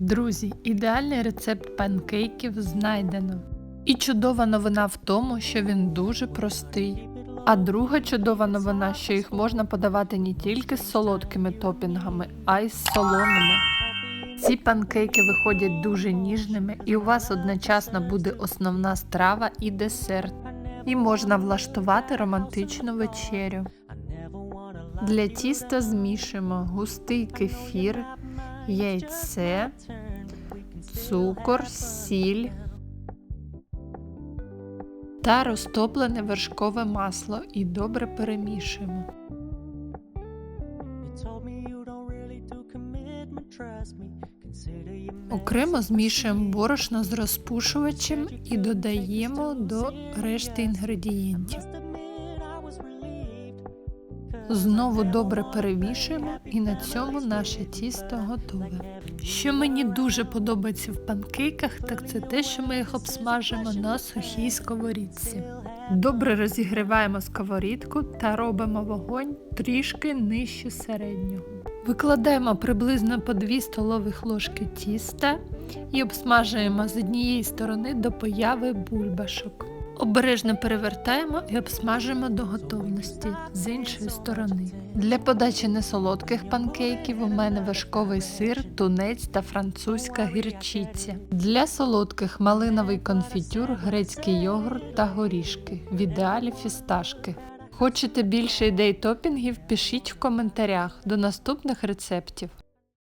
Друзі, ідеальний рецепт панкейків знайдено. І чудова новина в тому, що він дуже простий. А друга чудова новина, що їх можна подавати не тільки з солодкими топінгами, а й з солоними. Ці панкейки виходять дуже ніжними, і у вас одночасно буде основна страва і десерт. І можна влаштувати романтичну вечерю. Для тіста змішуємо густий кефір, яйце, цукор, сіль та розтоплене вершкове масло і добре перемішуємо. Окремо змішуємо борошно з розпушувачем і додаємо до решти інгредієнтів. Знову добре перемішуємо і на цьому наше тісто готове. Що мені дуже подобається в панкейках, так це те, що ми їх обсмажимо на сухій сковорідці. Добре розігріваємо сковорідку та робимо вогонь трішки нижче середнього. Викладаємо приблизно по 2 столових ложки тіста і обсмажуємо з однієї сторони до появи бульбашок. Обережно перевертаємо і обсмажуємо до готовності з іншої сторони. Для подачі несолодких панкейків у мене вершковий сир, тунець та французька гірчиця. Для солодких малиновий конфітюр, грецький йогурт та горішки. В ідеалі фісташки. Хочете більше ідей топінгів? Пишіть в коментарях. До наступних рецептів.